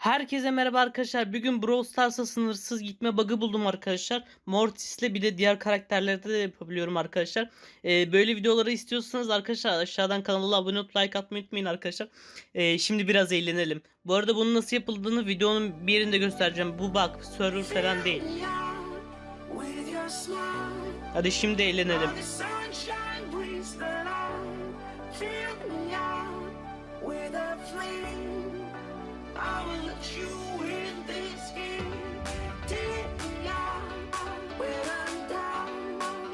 Herkese merhaba arkadaşlar. Bugün Brawl Stars'a sınırsız gitme bug'ı buldum arkadaşlar. Mortis'le bir de diğer karakterlerde de yapabiliyorum arkadaşlar. Ee, böyle videoları istiyorsanız arkadaşlar aşağıdan kanala abone olup like atmayı unutmayın arkadaşlar. Ee, şimdi biraz eğlenelim. Bu arada bunun nasıl yapıldığını videonun bir yerinde göstereceğim. Bu bug server falan değil. Hadi şimdi eğlenelim.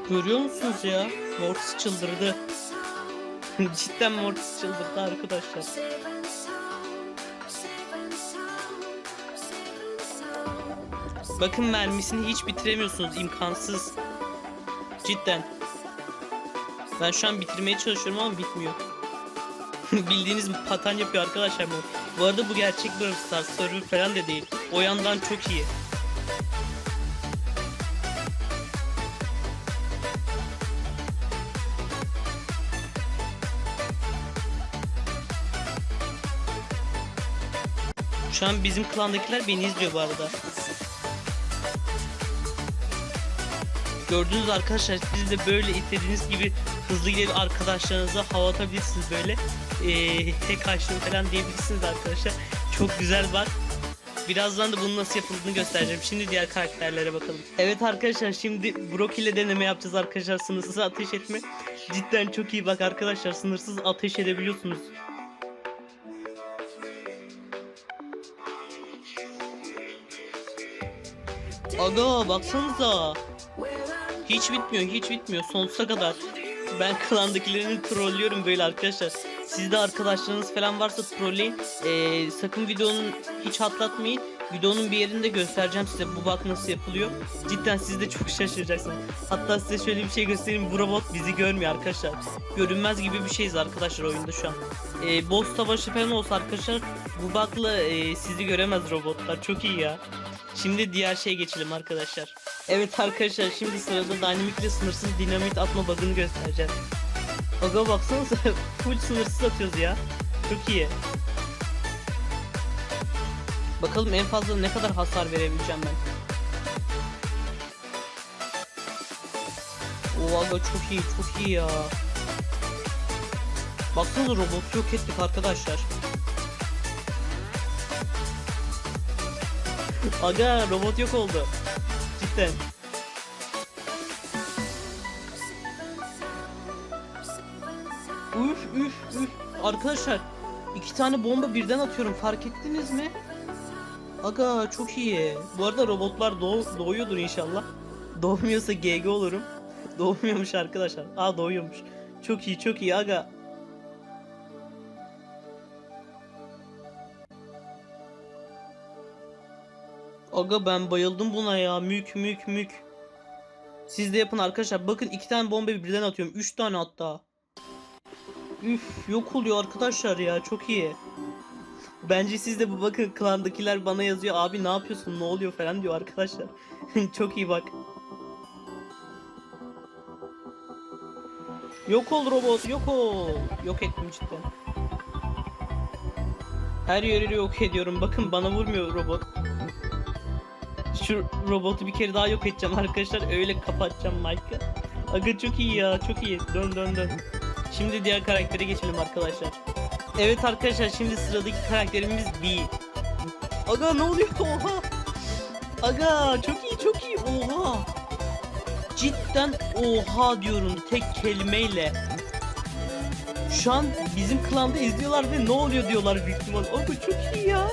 Görüyor musunuz ya? Mortis çıldırdı. Cidden Mortis çıldırdı arkadaşlar. Bakın mermisini hiç bitiremiyorsunuz. imkansız. Cidden. Ben şu an bitirmeye çalışıyorum ama bitmiyor. Bildiğiniz patan yapıyor arkadaşlar bu. Bu arada bu gerçek Brawl Stars server falan da değil. O yandan çok iyi. Şu an bizim klandakiler beni izliyor bu arada. Gördüğünüz arkadaşlar siz de böyle istediğiniz gibi hızlı gidip arkadaşlarınıza hava atabilirsiniz böyle. Ee, tek açtım falan diyebilirsiniz arkadaşlar. Çok güzel bak. Birazdan da bunun nasıl yapıldığını göstereceğim. Şimdi diğer karakterlere bakalım. Evet arkadaşlar şimdi Brock ile deneme yapacağız arkadaşlar. Sınırsız ateş etme. Cidden çok iyi bak arkadaşlar. Sınırsız ateş edebiliyorsunuz. Aga baksanıza. Hiç bitmiyor, hiç bitmiyor. Sonsuza kadar. Ben klandakilerini trollüyorum böyle arkadaşlar. Sizde arkadaşlarınız falan varsa trolleyin. Ee, sakın videonun hiç atlatmayın. Videonun bir yerinde göstereceğim size bu bak nasıl yapılıyor. Cidden siz de çok şaşıracaksınız. Hatta size şöyle bir şey göstereyim. Bu robot bizi görmüyor arkadaşlar. Görünmez gibi bir şeyiz arkadaşlar oyunda şu an. Ee, boss savaşı falan olsa arkadaşlar bu bakla e, sizi göremez robotlar. Çok iyi ya. Şimdi diğer şeye geçelim arkadaşlar. Evet arkadaşlar şimdi sırada dinamik ve sınırsız dinamit atma bug'ını göstereceğim. Aga baksanıza full sınırsız atıyoruz ya. Çok iyi. Bakalım en fazla ne kadar hasar verebileceğim ben. Oo çok iyi çok iyi ya. Baksanıza robotu yok ettik arkadaşlar. Aga robot yok oldu. Cidden. Üf üf üf. Arkadaşlar iki tane bomba birden atıyorum fark ettiniz mi? Aga çok iyi. Bu arada robotlar doğ doğuyordur inşallah. Doğmuyorsa GG olurum. Doğmuyormuş arkadaşlar. Aa doğuyormuş. Çok iyi çok iyi aga. Aga ben bayıldım buna ya. Mük mük mük. Siz de yapın arkadaşlar. Bakın iki tane bomba birden atıyorum. Üç tane hatta. Üf yok oluyor arkadaşlar ya. Çok iyi. Bence siz de bu bakın klandakiler bana yazıyor. Abi ne yapıyorsun ne oluyor falan diyor arkadaşlar. Çok iyi bak. Yok ol robot yok ol. Yok ettim cidden. Her yeri yok ediyorum. Bakın bana vurmuyor robot. Şu robotu bir kere daha yok edeceğim arkadaşlar. Öyle kapatacağım Mike'ı. Aga çok iyi ya çok iyi. Dön dön dön. Şimdi diğer karaktere geçelim arkadaşlar. Evet arkadaşlar şimdi sıradaki karakterimiz B. Aga ne oluyor? Oha. Aga çok iyi çok iyi. Oha. Cidden oha diyorum tek kelimeyle. Şu an bizim klanda izliyorlar ve ne oluyor diyorlar büyük ihtimal. Aga çok iyi ya.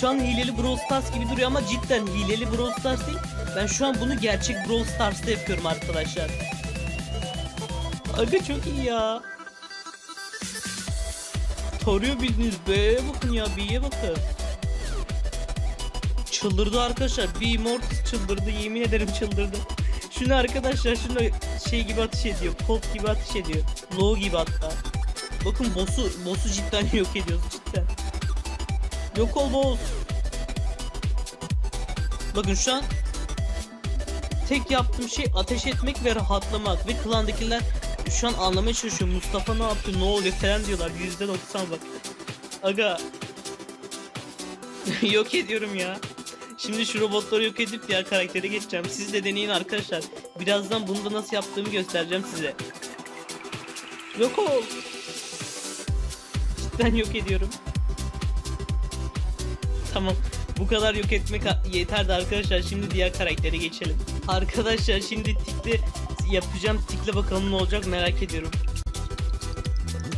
Şu an hileli Brawl Stars gibi duruyor ama cidden hileli Brawl Stars değil. Ben şu an bunu gerçek Brawl Stars'ta yapıyorum arkadaşlar. Aga çok iyi ya. Tarıyor bildiğiniz B'ye bakın ya B'ye bakın. Çıldırdı arkadaşlar. B Mortis çıldırdı. Yemin ederim çıldırdı. Şunu arkadaşlar şunu şey gibi ateş ediyor. Colt gibi ateş ediyor. Low gibi hatta. Bakın boss'u boss'u cidden yok ediyoruz cidden. Yok ol boss. Bakın şu an tek yaptığım şey ateş etmek ve rahatlamak ve klandakiler şu an anlamaya çalışıyor. Mustafa ne yapıyor, ne oluyor falan diyorlar. Yüzde doksan bak. Aga. yok ediyorum ya. Şimdi şu robotları yok edip diğer karaktere geçeceğim. Siz de deneyin arkadaşlar. Birazdan bunu da nasıl yaptığımı göstereceğim size. Yok ol. Cidden yok ediyorum. Tamam. Bu kadar yok etmek yeterdi arkadaşlar. Şimdi diğer karaktere geçelim. Arkadaşlar şimdi tikli yapacağım. Tikle bakalım ne olacak merak ediyorum.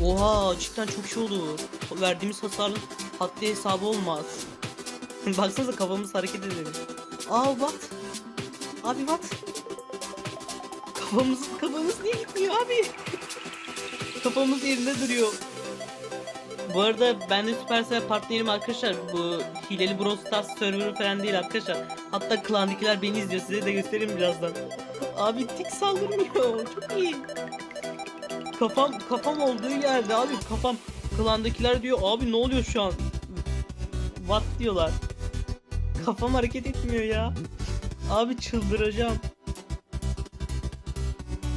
Oha cidden çok şey olur. Verdiğimiz hasarın haddi hesabı olmaz. Baksanıza kafamız hareket edelim. Aa what? Abi what? Kafamız kafamız niye gitmiyor abi? Kafamız yerinde duruyor. Bu arada ben de Supercell partnerim arkadaşlar. Bu hileli Brawl Stars serverı falan değil arkadaşlar. Hatta klandakiler beni izliyor. Size de göstereyim birazdan. Abi tik saldırmıyor. Çok iyi. Kafam kafam olduğu yerde abi kafam klandakiler diyor abi ne oluyor şu an? What diyorlar. Kafam hareket etmiyor ya. Abi çıldıracağım.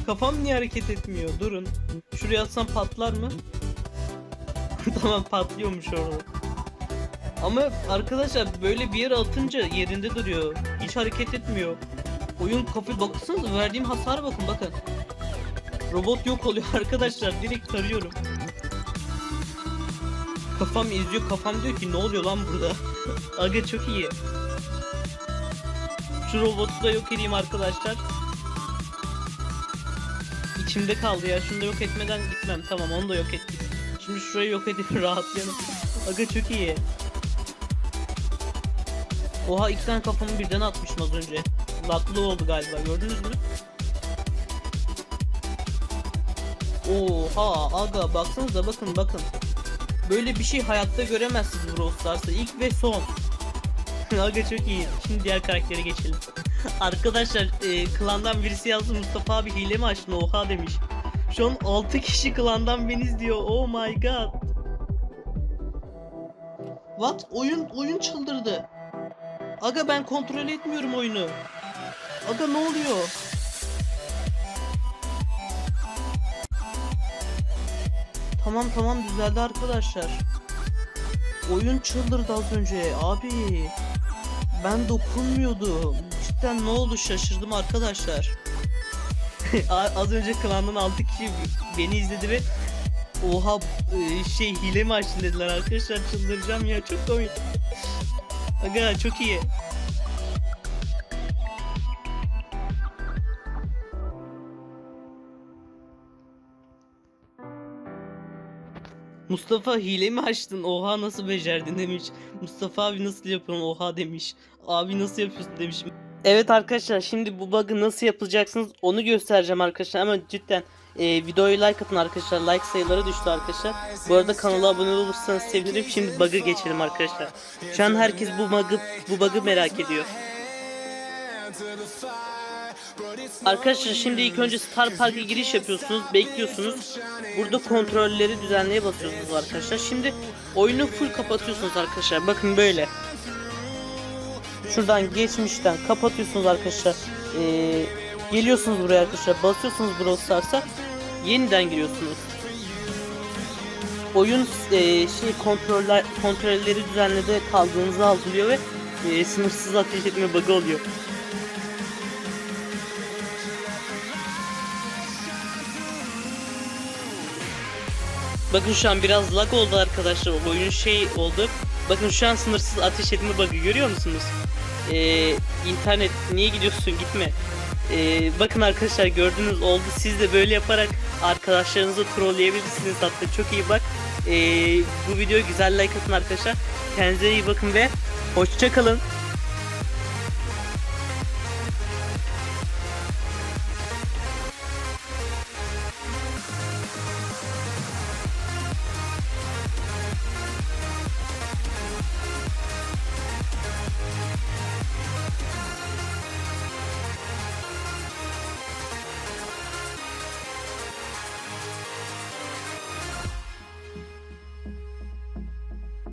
Kafam niye hareket etmiyor? Durun. Şuraya atsam patlar mı? tamam patlıyormuş orada. Ama arkadaşlar böyle bir yere atınca yerinde duruyor. Hiç hareket etmiyor. Oyun kafayı baksanıza verdiğim hasara bakın bakın. Robot yok oluyor arkadaşlar. Direkt tarıyorum. Kafam izliyor. Kafam diyor ki ne oluyor lan burada? Aga çok iyi. Şu robotu da yok edeyim arkadaşlar. İçimde kaldı ya. Şunu da yok etmeden gitmem. Tamam onu da yok ettik. Şimdi şurayı yok edip rahatlayalım. Aga çok iyi. Oha iki tane kafamı birden atmışım az önce. Laklı oldu galiba gördünüz mü? Oha aga baksanıza bakın bakın. Böyle bir şey hayatta göremezsiniz Brawl Stars'ta. İlk ve son. aga çok iyi. Şimdi diğer karaktere geçelim. Arkadaşlar e, klandan birisi yazdı Mustafa abi hile mi açtın oha demiş. Şu an 6 kişi klandan beni izliyor. Oh my god. What? Oyun oyun çıldırdı. Aga ben kontrol etmiyorum oyunu. Aga ne oluyor? Tamam tamam düzeldi arkadaşlar. Oyun çıldırdı az önce abi. Ben dokunmuyordum. Cidden ne oldu şaşırdım arkadaşlar. Az önce klandan 6 kişi beni izledi ve Oha e, şey hile mi açtın dediler arkadaşlar çıldıracağım ya çok komik. Aga çok iyi. Mustafa hile mi açtın? Oha nasıl becerdin demiş. Mustafa abi nasıl yapıyorsun? Oha demiş. Abi nasıl yapıyorsun demiş. Evet arkadaşlar şimdi bu bug'ı nasıl yapacaksınız onu göstereceğim arkadaşlar ama cidden e, videoyu like atın arkadaşlar like sayıları düştü arkadaşlar. Bu arada kanala abone olursanız sevinirim. Şimdi bug'ı geçelim arkadaşlar. Şu an herkes bu bug'ı bu bug'ı merak ediyor. Arkadaşlar şimdi ilk önce Star Park'a giriş yapıyorsunuz, bekliyorsunuz. Burada kontrolleri düzenleye basıyorsunuz arkadaşlar. Şimdi oyunu full kapatıyorsunuz arkadaşlar. Bakın böyle. Şuradan geçmişten kapatıyorsunuz arkadaşlar. Ee, geliyorsunuz buraya arkadaşlar. Basıyorsunuz Brawl Stars'a. Yeniden giriyorsunuz. Oyun e, şey kontroller kontrolleri düzenlede kaldığınızı algılıyor ve e, sınırsız ateş etme bug'ı oluyor. Bakın şu an biraz lag oldu arkadaşlar. Oyun şey oldu. Bakın şu an sınırsız ateş etme bug'ı görüyor musunuz? Ee, internet niye gidiyorsun gitme. Ee, bakın arkadaşlar gördünüz oldu. Siz de böyle yaparak arkadaşlarınızı trolleyebilirsiniz hatta çok iyi bak. Ee, bu videoya güzel like atın arkadaşlar. Kendinize iyi bakın ve hoşçakalın.